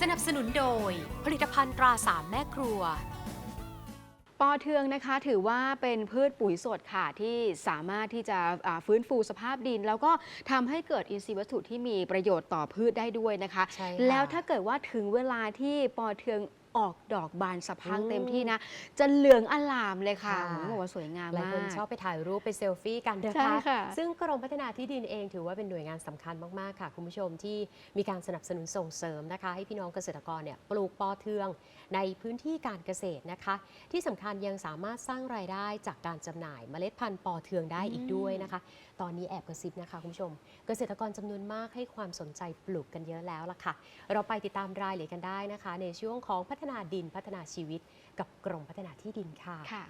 สนับสนุนโดยผลิตภัณฑ์ตราสามแม่ครัว ปอเทืองนะคะถือว่าเป็นพืชปุ๋ยสดค่ะที่สามารถที่จะอ่าฟื้นฟูสภาพดิน แล้วก็ทำให้เกิดอินทรีย์วัตถุที่มีประโยชน์ต่อพืชได้ด้วยนะคะใช่ค่ะแล้วถ้าเกิดว่าถึงเวลาที่ปอเทืองออกดอกบานสะพรังอืมเต็มที่นะ จะเหลืองอลามเลยค่ะค่ะผมบอกว่าสวยงามหลายมาคนกชอบไปถ่ายรูปไปเซลฟี่กันนะใช่คะค่ะซึ่งกรมพัฒนาที่ดินเองถือว่าเป็นหน่วยงานสำคัญมาก ๆ ค่ะ คุณผู้ชมที่มีการสนับสนุนส่งเสริมนะคะ ให้พี่น้องเกษตรกรเนี่ยปลูกปอเทืองในพื้นที่การเกษตรนะคะ ที่สำคัญยังสามารถสร้างรายได้จากการจำหน่ายเมล็ดพันธุ์ปอเทืองได้อีกด้วยนะคะ ตอนนี้แอบกระซิบนะคะคุณผู้ชม เกษตรกรจำนวนมากให้ความสนใจปลูกกันเยอะแล้วล่ะค่ะ เราไปติดตามรายละเอียดกันได้นะคะ ในช่วงของพัฒนาดินพัฒนาชีวิต กับกรมพัฒนาที่ดินค่ะค่ะ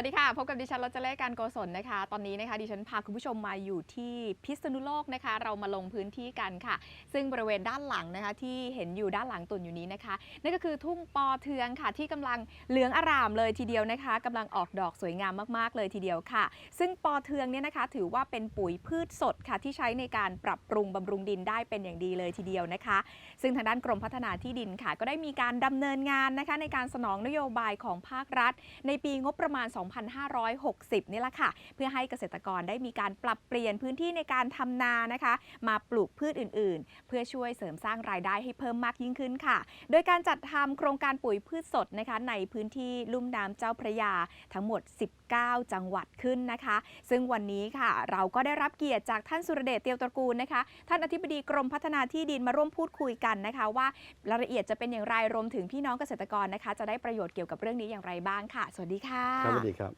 วัสดีค่ะ พบกับดิฉันรัชเล่การโกศลนะคะ ตอนนี้นะคะดิฉันพาคุณผู้ชมมาอยู่ที่พิษณุโลกนะคะ เรามาลงพื้นที่กันค่ะ ซึ่งบริเวณด้านหลังนะคะที่เห็นอยู่ด้านหลังตุ่นอยู่นี้นะคะ นั่นก็คือทุ่งปอเทืองค่ะ ที่กำลังเหลืองอร่ามเลยทีเดียวนะคะกำลังออกดอกสวยงามมากๆเลยทีเดียวค่ะ ซึ่งปอเทืองเนี่ยนะคะ ถือว่าเป็นปุ๋ยพืชสดค่ะ ที่ใช้ในการปรับปรุงบำรุงดินได้เป็นอย่างดีเลยทีเดียวนะคะ ซึ่งทางด้านกรมพัฒนาที่ดินค่ะ ก็ได้มีการดำเนินงานนะคะ ในการสนองนโยบายของภาครัฐ ในปีงบประมาณ2 2560 นี่แหละค่ะ เพื่อให้เกษตรกรได้มีการปรับเปลี่ยนพื้นที่ในการทำนานะคะ มาปลูกพืชอื่น ๆ เพื่อช่วยเสริมสร้างรายได้ให้เพิ่มมากยิ่งขึ้นค่ะ โดยการจัดทำโครงการปุ๋ยพืชสดนะคะในพื้นที่ลุ่มน้ำเจ้าพระยาทั้งหมด 19 จังหวัดขึ้นนะคะ ซึ่งวันนี้ค่ะ เราก็ได้รับเกียรติจากท่านสุรเดชเตียวตระกูลนะคะ ท่านอธิบดีกรมพัฒนาที่ดินมาร่วมพูดคุยกันนะคะ ว่ารายละเอียดจะเป็นอย่างไรรวมถึงพี่น้องเกษตรกรนะคะ จะได้ประโยชน์เกี่ยวกับเรื่องนี้อย่างไรบ้างค่ะ สวัสดีค่ะ สวัสดีครับ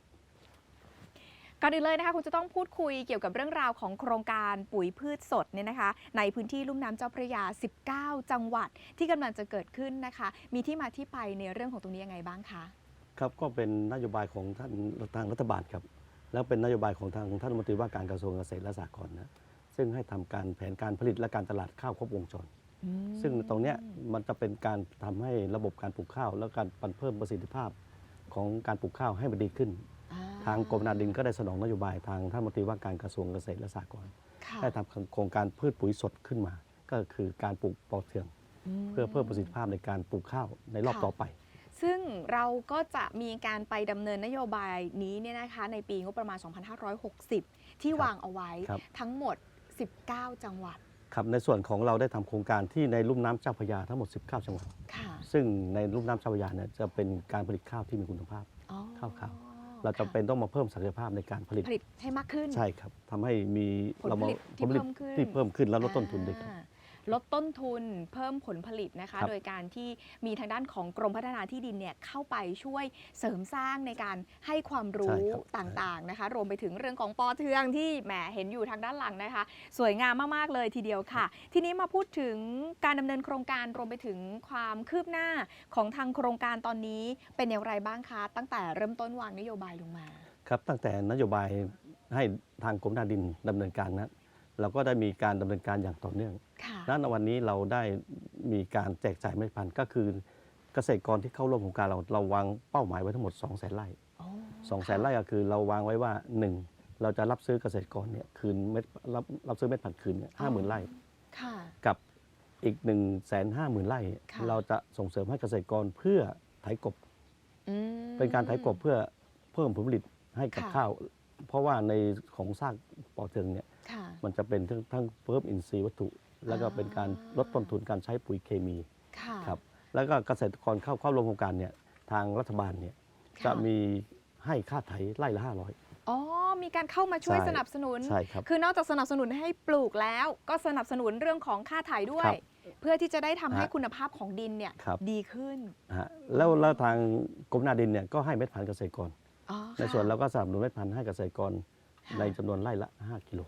ก่อนอื่นเลยนะคะคุณจะต้องพูดคุยเกี่ยวกับเรื่องราวของโครงการปุ๋ยพืชสดเนี่ยนะคะ ในพื้นที่ลุ่มน้ำเจ้าพระยา 19 จังหวัดที่กำลังจะเกิดขึ้นนะคะ มีที่มาที่ไปในเรื่องของตรงนี้ยังไงบ้างคะครับก็เป็นนโยบายของท่านทางรัฐบาลครับ แล้วเป็นนโยบายของทางท่านรัฐมนตรีว่าการกระทรวงเกษตรและสหกรณ์นะซึ่งให้ทำการแผนการผลิตและการตลาดข้าวครบวงจร ซึ่งตรงเนี้ยมันจะเป็นการทำให้ระบบการปลูกข้าว และการปั่นเพิ่มประสิทธิภาพ ของการปลูกข้าวให้มันดีขึ้น ทางกรมนาดินก็ได้สนองนโยบายทางท่านรัฐมนตรีว่าการกระทรวงเกษตรและสหกรณ์ค่ะได้ทำโครงการพืชปุ๋ยสดขึ้นมา ก็คือการปลูกปอเทือง เพื่อเพิ่มประสิทธิภาพในการปลูกข้าวในรอบค่ะต่อไปซึ่งเราก็จะมีการไปดำเนินนโยบายนี้เนี่ยนะคะในปีงบประมาณ 2560 ที่ครับวางเอาไว้ครับทั้งหมด 19 จังหวัด ครับในส่วนของเราได้ทำโครงการที่ในลุ่มน้ำเจ้าพระยาทั้งหมด 19 จังหวัด ค่ะซึ่งในลุ่มน้ำเจ้าพระยาเนี่ยจะเป็นการผลิตข้าวที่มีคุณภาพ อ๋อข้าวขาว เราจำเป็นต้องมาเพิ่มศักยภาพในการผลิตผลิตให้มากขึ้น ใช่ครับทำให้มีผลผลิตที่ผลผลิตเพิ่มขึ้น ที่เพิ่มขึ้นและลดต้นทุนด้วยครับ อ่า ลดต้นทุนเพิ่มผลผลิตนะคะครับโดยการที่มีทางด้านของกรมพัฒนาที่ดินเนี่ยเข้าไปช่วยเสริมสร้างในการให้ความรู้ต่างๆนะคะ รวมไปถึงเรื่องของปอเทืองที่แหมเห็นอยู่ทางด้านหลังนะคะ สวยงามมากๆเลยทีเดียวค่ะ ทีนี้มาพูดถึงการดำเนินโครงการรวมไปถึงความคืบหน้าของทางโครงการตอนนี้เป็นอย่างไรบ้างคะ ตั้งแต่เริ่มต้นวางนโยบายลงมา ครับตั้งแต่นโยบายให้ทางกรมนาดินดำเนินการนะ เราก็ได้มีการดำเนินการอย่างต่อเนื่องค่ะและในวันนี้เราได้มีการแจกจ่ายเมล็ดพันธุ์ก็คือเกษตรกรที่เข้าร่วมโครงการเราเราวางเป้าหมายไว้ทั้งหมด 2 0 0 0 0 0ไร่อ๋อ2 0 0 0 0 0ไร่ก็คือเราวางไว้ว่า 1 เราจะรับซื้อเกษตรกรเนี่ยคืนเม็ดรับรับซื้อเม็ดพันธุ์คืนเนี่ยห้าหมื่นไร่ ค่ะ กับอีก1นึ่งแสนห้าหมื่นไร่ ค่ะ เราจะส่งเสริมให้เกษตรกรเพื่อไถกบ อืม เป็นการไถกบเพื่อเพิ่มผลผลิตให้กับค่ะ ข้าว เพราะว่าในของซากปอเทืองเนี่ย ค่ะ มันจะเป็นทั้งทั้งเพิ่มอินทรีย์วัตถุ แล้วก็เป็นการลดต้นทุนการใช้ปุ๋ยเคมีค่ะครับแล้วก็เกษตรกรเข้าเข้าร่วมโครงการเนี่ยทางรัฐบาลเนี่ยค่จะมีให้ค่าไถไร่ละ500อ๋อ มีการเข้ามาช่วยใช่สนับสนุน ใช่ครับ คือนอกจากสนับสนุนให้ปลูกแล้ว ก็สนับสนุนเรื่องของค่าถ่ายด้วยครับเพื่อที่จะได้ทำให้ฮะคุณภาพของดินเนี่ยครับดีขึ้นนะฮะแล้วแล้วทางกรมนาดินเนี่ยก็ให้เม็ดพันธุ์เกษตรกรอ๋อในส่วนเราก็สนับสนุนเม็ดพันธุ์ให้เกษตรกรค่ะในจำนวนไร่ละ 5 กิโล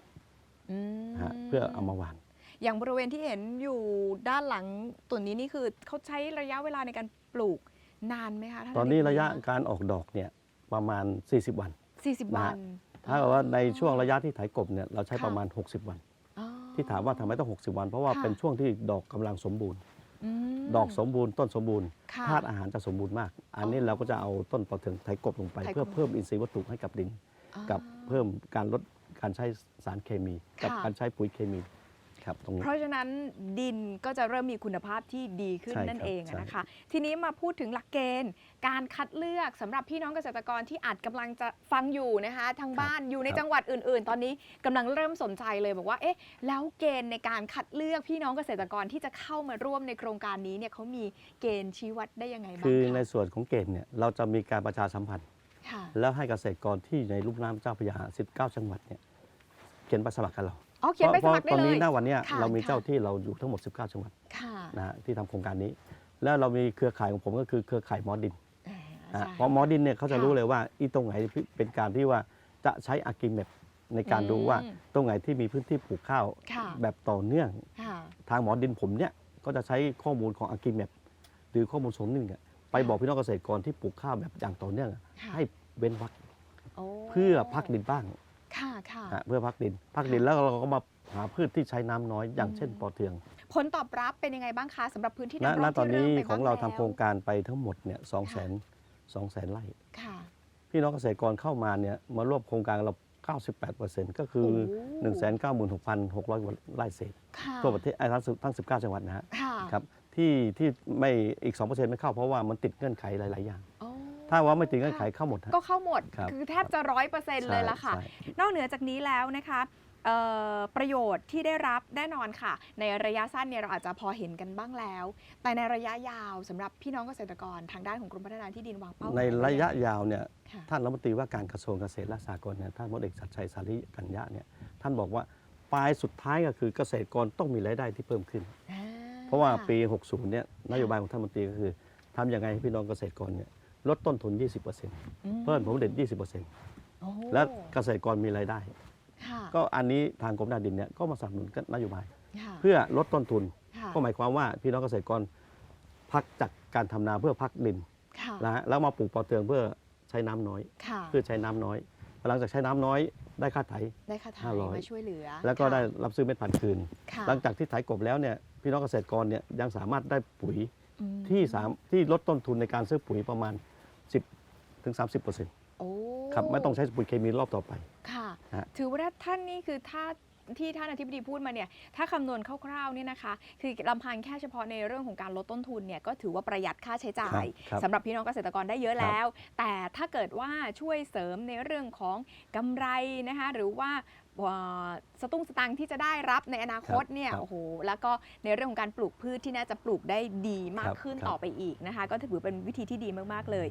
อืมนะฮะเพื่อเอามาหว่านอย่างบริเวณที่เห็นอยู่ด้านหลังตัวนี้นี่คือเขาใช้ระยะเวลาในการปลูกนานไหมคะท่าตอนนี้ธิบดีระยะการออกดอกเนี่ยประมาณ 40 วัน40วันถ้าเกิดว่าในช่วงระยะที่ไถกบเนี่ยเราใช้ค่ะ ประมาณ 60 วัน อ๋อ ที่ถามว่าทำไมต้อง 60 วัน เพราะว่าค่ะ เป็นช่วงที่ดอกกำลังสมบูรณ์ มดอกสมบูรณ์ต้นสมบูรณ์ค่ะ ธาตุอาหารจะสมบูรณ์มาก อันนี้อ๋อเราก็จะเอาต้นปอเทืองไถกบลงไป ไถกบ เพื่อเพิ่มอินทรีย์วัตถุให้กับดินอ๋อกับเพิ่มการลด การใช้สารเคมีกับค่ะ การใช้ปุ๋ยเคมีครับตรงนี้ เพราะฉะนั้นดินก็จะเริ่มมีคุณภาพที่ดีขึ้นใช่นั่นครับเองอะใช่นะคะ ทีนี้มาพูดถึงหลักเกณฑ์ การคัดเลือกสำหรับพี่น้องเกษตรกรที่อาจกำลังจะฟังอยู่นะคะทางบ้านอยู่ในครับ จังหวัดอื่น ๆ ตอนนี้กำลังเริ่มสนใจเลยบอกว่าเอ๊ะแล้วเกณฑ์ในการคัดเลือกพี่น้องเกษตรกรที่จะเข้ามาร่วมในโครงการนี้เนี่ยเขามีเกณฑ์ชี้วัดได้ยังไงบ้างคือคะในส่วนของเกณฑ์เนี่ยเราจะมีการประชาสัมพันธ์ ค่ะแล้วให้เกษตรกรที่ในลุ่มน้ำเจ้าพระยา19 จังหวัดเนี่ยเขียนใบสมัครกับเราอ๋อเขียนใบเพสราะมัครได้ตอนเลนี้ยหน้าวันเนี้ยค่ะเรามีค่ะเจ้าที่เราอยู่ทั้งหมด 19 จังหวัดค่ะนะฮะที่ทำโครงการนี้ แล้วเรามีเครือข่ายของผมก็คือเครือข่ายหมอดินอ่านะฮะใช่เพราะหมอดินเนี่ยเขาจะค่ะรู้เลยว่าอีตรงไหนที่เป็นการที่ว่าจะใช้อากิเมตในการอืมดูว่าตรงไหนที่มีพื้นที่ปลูกข้าวค่ะแบบต่อเนื่องค่ะทางหมอดินผมเนี่ยก็จะใช้ข้อมูลของอากิเมตหรือข้อมูลสมนึงอะไปบอกพี่น้องเกษตรกรที่ปลูกข้าวแบบอย่างต่อเนื่องอะค่ะให้เว้นวักโอ้เพื่อพักดินบ้าง ค่ะค่ะฮะเพื่อพักดิน พักดินแล้วเราก็มาหาพืชที่ใช้น้ำน้อยอย่างเช่นอืมปอเทืองผลตอบรับเป็นยังไงบ้างคะสำหรับพื้นที่ณนำร่ณองตอนที่นี้เริ่มไปของเราทำบ้โครงการไปทั้งหมดเนี่ยสองแสนสองแสนไร่ ค่ะ พี่น้องเกษตรกรเข้ามาเนี่ยมาร่วมโครงการเรา 98%ก็คือ โอ้ 196,600กว่าไร่เศษค่ะทั่วประเทศไอ้ทั้งทั้ง 19 จังหวัดนะฮะค่ะ ครับที่ที่ไม่อีก 2%ไม่เข้าเพราะว่ามันติดเงื่อนไขหลาย ๆ อย่างโอ้ ถ้าว่าไม่ติดเงื่อนไขเข้าหมดฮะ ก็เข้าหมดครับคือแทบจะร้อยเปอร์เซ็นต์เลยละค่ะใช่ นอกเหนือจากนี้แล้วนะคะเอ่อประโยชน์ที่ได้รับแน่นอนค่ะ ในระยะสั้นเนี่ยเราอาจจะพอเห็นกันบ้างแล้ว แต่ในระยะยาวสำหรับพี่น้องเกษตรกรทางด้านของกรมพัฒนาที่ดินวางเป้าหมายในไว้ระยะงไงยาวเนี่ย ค่ะ ท่านรัฐมนตรีว่าการกระทรวงเกษตรและสหกรณ์เนี่ยท่านพลเอกชัดชัยสารีกัญญะเนี่ยท่านบอกว่าปลายสุดท้ายก็คือเกษตรกรต้องมีรายได้ที่เพิ่มขึ้นอ่เพราะว่าปี 60 เนี่ยนโยบายของท่านมนตรีก็คือทำยังไงให้พี่น้องเกษตรกรเนี่ย ลดต้นทุน 20%เพิ่มผลผลิต20%โอ้และเกษตรกรมีรายได้ค่ะก็อันนี้ทางกรมนาดินเนี่ยก็มาสนับสนุนนโยบายค่ะเพื่อลดต้นทุนค่ะก็หมายความว่าพี่น้องเกษตรกรพักจากการทำนาเพื่อพักดินค่ะนะฮะแล้วมาปลูกปอเทืองเพื่อใช้น้ำน้อยค่ะเพื่อใช้น้ำน้อย หลังจากใช้น้ำน้อยได้ค่าไถได้ค่าไถ่500มาช่วยเหลือ แล้วก็ค่ะได้รับซื้อเม็ดพันธุ์คืนค่ะหลังจากที่ไถกบแล้วเนี่ยพี่น้องเกษตรกรเนี่ยยังสามารถได้ปุ๋ยอืมที่สามที่ลดต้นทุนในการซื้อปุ๋ยประมาณ 10ถึง30เปอร์เซ็นต์โอ้ครับไม่ต้องใช้ปุ๋ยเคมีรอบต่อไป ค่ะ ฮะ ถือว่าถ้าท่านนี่คือถ้าที่ท่านอธิบดีพูดมาเนี่ย ถ้าคำนวณคร่าวๆเนี่ยนะคะ คือลำพังแค่เฉพาะในเรื่องของการลดต้นทุนเนี่ยก็ถือว่าประหยัดค่าใช้จ่ายครับ สำหรับพี่น้องเกษตรกรได้เยอะครับแล้ว แต่ถ้าเกิดว่าช่วยเสริมในเรื่องของกำไรนะคะ หรือว่าเอ่อสตุ้งสตังค์ที่จะได้รับในอนาคตเนี่ยครับโอ้โหแล้วก็ในเรื่องของการปลูกพืชที่น่าจะปลูกได้ดีมากครับขึ้นครับต่อไปอีกนะคะ ก็ถือเป็นวิธีที่ดีมากๆเลย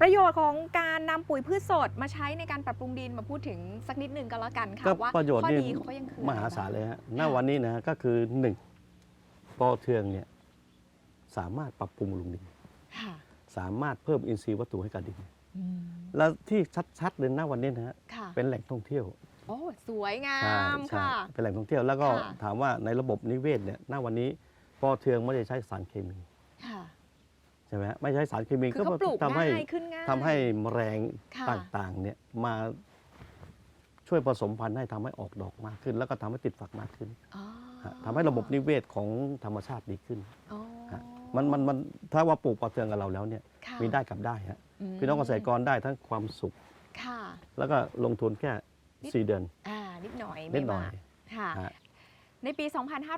ประโยชน์ของการนำปุ๋ยพืชสดมาใช้ในการปรับปรุงดินมาพูดถึงสักนิดหนึ่งก็แล้วกันค่ะก็ว่าประโยชน์ข้อนี่ดีเขายังคือมอะไรหาศาลบ้งเลยฮะณวันนี้นะฮะก็คือหนึ่งปอเทืองเนี่ยสามารถปรับปรุงลุงดินค่ะสามารถเพิ่มอินทรีย์วัตถุให้กับดินอืมแล้วที่ชัดๆเลยณวันนี้นะฮะค่ะเป็นแหล่งท่องเที่ยว โอ้สวยงาใช่มใช่ค่ะ เป็นแหล่งท่องเที่ยวแล้วก็ค่ะ ถามว่าในระบบนิเวศเนี่ยณวันนี้ปอเทืองไม่ได้ใช้สารเคมีค่ะ ใช่ไหมฮะไม่ใช้สารเคมีคือเขาปลูกทำให้ง่ายขึ้นง่าย ทำให้แมลงค่ะ ต่างๆเนี่ยมาช่วยผสมพันธุ์ให้ทำให้ออกดอกมากขึ้น แล้วก็ทำให้ติดฝักมากขึ้นอ๋อฮะทำให้ระบบนิเวศของธรรมชาติดีขึ้น อ๋อฮะมันมันมันถ้าว่าปลูกปอเทืองกับเราแล้วเนี่ยค่ะมีได้กับได้ฮะมพี่น้องเกษตรกรได้ทั้งความสุข ค่ะ แล้วก็ลงทุนแค่ นิด4เดือนอ่านิดหน่อยนิไม่ดหน่อมาย กค่ะ ฮะ ในปี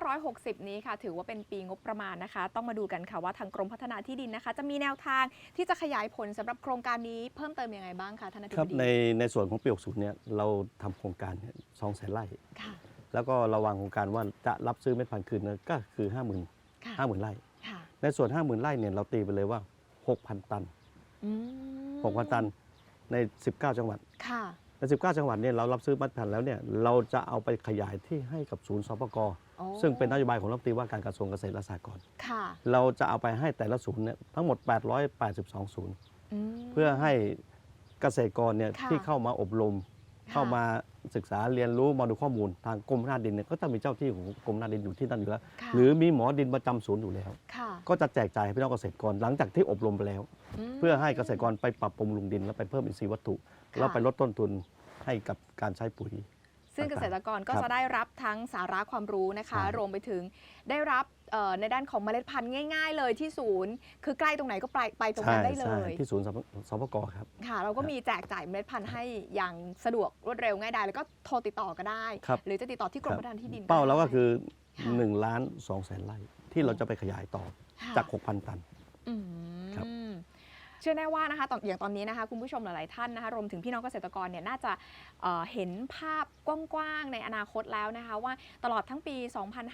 2560 นี้ค่ะ ถือว่าเป็นปีงบประมาณนะคะ ต้องมาดูกันค่ะว่าทางกรมพัฒนาที่ดินนะคะ จะมีแนวทางที่จะขยายผลสำหรับโครงการนี้เพิ่มเติมยังไงบ้างคะท่านอธิครับบดีในในส่วนของปี60เนี่ยเราทำโครงการสองแสนไร่ ค่ะ แล้วก็ระวังโครงการว่าจะรับซื้อเม็ดพันธุ์คืนนะก็คือ 5 0 0 0 0ค่ะ0 0ไร่ ค่ะในส่วน 50,000ไร่เนี่ยเราตีไปเลยว่า 6,000 ตัน อืม6,000 ตันใน 19 จังหวัด ค่ะ ใน 19 จังหวัดเนี่ยเรารับซื้อเม็ดพันธุ์แล้วเนี่ยเราจะเอาไปขยายที่ให้กับศูนย์สปกโอ้ซึ่งเป็นนโยบายของรัฐมนตรีว่าการกระทรวงเกษตรและสหกรณ์ค่ะเราจะเอาไปให้แต่ละศูนย์เนี่ยทั้งหมด 882 ศูนย์ อืม เพื่อให้เกษตรกรเนี่ยค่ะที่เข้ามาอบรมค่ะเข้ามาศึกษาเรียนรู้มาดูข้อมูลทางกรมพัฒนาดินเนี่ยก็จะมีเจ้าที่ของกรมพัฒนาดินอยู่ที่นั่นอยู่แล้ว ค่ะ หรือมีหมอดินประจำศูนย์อยู่แล้ว ค่ะก็จะแจกจ่ายให้พี่น้องเกษตรกรหลังจากที่อบรมไปแล้ว มเพื่อให้เกษตรกรไปปรับปรุงลุงดินแล้วไปเพิ่มอินทรีย์วัตถุค่ะ แล้วไปลดต้นทุนให้กับการใช้ปุ๋ย ซึ่งเกษตรกรก็ครับจะได้รับทั้งสาระความรู้นะคะใช่รวมไปถึงได้รับเอ่อในด้านของเมล็ดพันธุ์ง่าย ๆ เลยที่ศูนย์ คือใกล้ตรงไหนก็ไปไปตรงนั้นได้เลใช่ยที่ศูนย์สพสพกครับ ค่ะ เราก็มีแจกจ่ายเมล็ดพันธุ์ให้อย่างสะดวกรวดเร็วง่ายดายแล้วก็โทรติดต่อก็ได้ครับหรือจะติดต่อที่กรมครับพัฒนาที่ดิน เป้าเราก็ได้คือค่ะ1ล้าน2แสนไร่ที่เราจะไปขยายต่อค่ะจาก 6,000 ตันอืครับม เชื่อแน่ว่านะคะตอนอย่างตอนนี้นะคะคุณผู้ชมหลายๆท่านนะคะรวมถึงพี่น้องเกษตรกรเนี่ยน่าจะเอ่อเห็นภาพกว้างๆในอนาคตแล้วนะคะว่าตลอดทั้งปี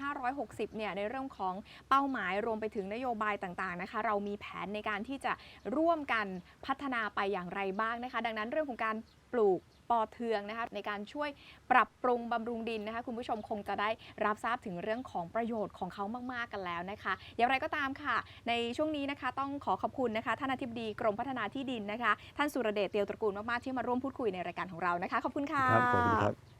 2560 เนี่ยในเรื่องของเป้าหมายรวมไปถึงนโยบายต่างๆนะคะเรามีแผนในการที่จะร่วมกันพัฒนาไปอย่างไรบ้างนะคะ ดังนั้นเรื่องของการปลูก ปอเทืองนะคะในการช่วยปรับปรุงบำรุงดินนะคะ คุณผู้ชมคงจะได้รับทราบถึงเรื่องของประโยชน์ของเขามากๆกันแล้วนะคะ อย่างไรก็ตามค่ะ ในช่วงนี้นะคะต้องขอขอบคุณนะคะท่านอธิบดีกรมพัฒนาที่ดินนะคะ ท่านสุรเดชเตียวตระกูลมากๆที่มาร่วมพูดคุยในรายการของเรานะคะ ขอบคุณค่ะ ครับขอบคุณครับ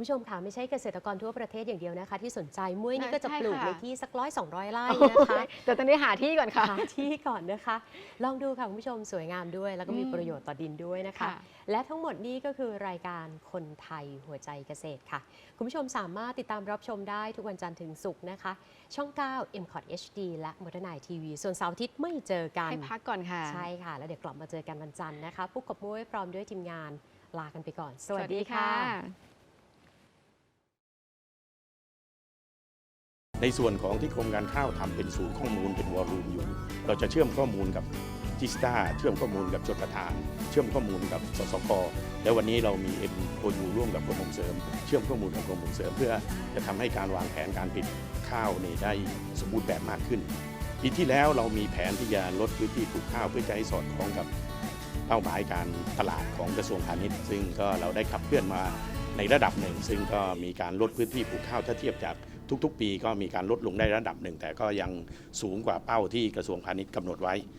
คุณผู้ชมค่ะไม่ใช่เกษตรกรทั่วประเทศอย่างเดียวนะคะ ที่สนใจมุ้ยนี่ก็จะใช่ปลูกค่ะในที่สักร้อยสองร้อยไร่นะคะแต่ตอนนี้หาที่ก่อนค่ะหาที่ก่อนนะคะ ลองดูค่ะคุณผู้ชมสวยงามด้วย แล้วก็มีอืมประโยชน์ต่อดินด้วยนะคะค่ะและทั้งหมดนี้ก็คือรายการคนไทยหัวใจเกษตรค่ะ คุณผู้ชมสามารถติดตามรับชมได้ทุกวันจันทร์ถึงศุกร์นะคะ ช่อง 9 m c o t HD และม o นทีวีส่วนเสาร์อาทิตย์ไม่เจอกันให้พักก่อนค่ะใช่ค่ะ แล้วเดี๋ยวกลับมาเจอกันวันจันทร์นะคะปุ๊กกับมุ้ยพร้อมด้วยทีมงานลากันไปก่อน สวัสดีค่ะ ในส่วนของที่กรมการข้าวทำเป็นศูนย์ข้อมูลเป็นวอลลุ่มอยู่ เราจะเชื่อมข้อมูลกับจิสตาเชื่อมข้อมูลกับชนประทาน เชื่อมข้อมูลกับสสกแล้ววันนี้เรามี m o u ร่วมกับกรมส่งเสริม เชื่อมข้อมูลกับกรมส่งเสริม เพื่อจะทำให้การวางแผนการผลิตข้าวนี่ได้สมบูรณ์แบบมากขึ้นปีที่แล้วเรามีแผนที่จะลดพื้นที่ปลูกข้าวเพื่อจะให้สอดคล้องกับเป้าหมายการตลาดของกระทรวงพาณิชย์ ซึ่งก็เราได้ขับเคลื่อนมาในระดับหนึ่ง ซึ่งก็มีการลดพื้นที่ปลูกข้าวถ้าเทียบจาก ทุกๆ ปีก็มีการลดลงได้ระดับหนึ่ง แต่ก็ยังสูงกว่าเป้าที่กระทรวงพาณิชย์กำหนดไว้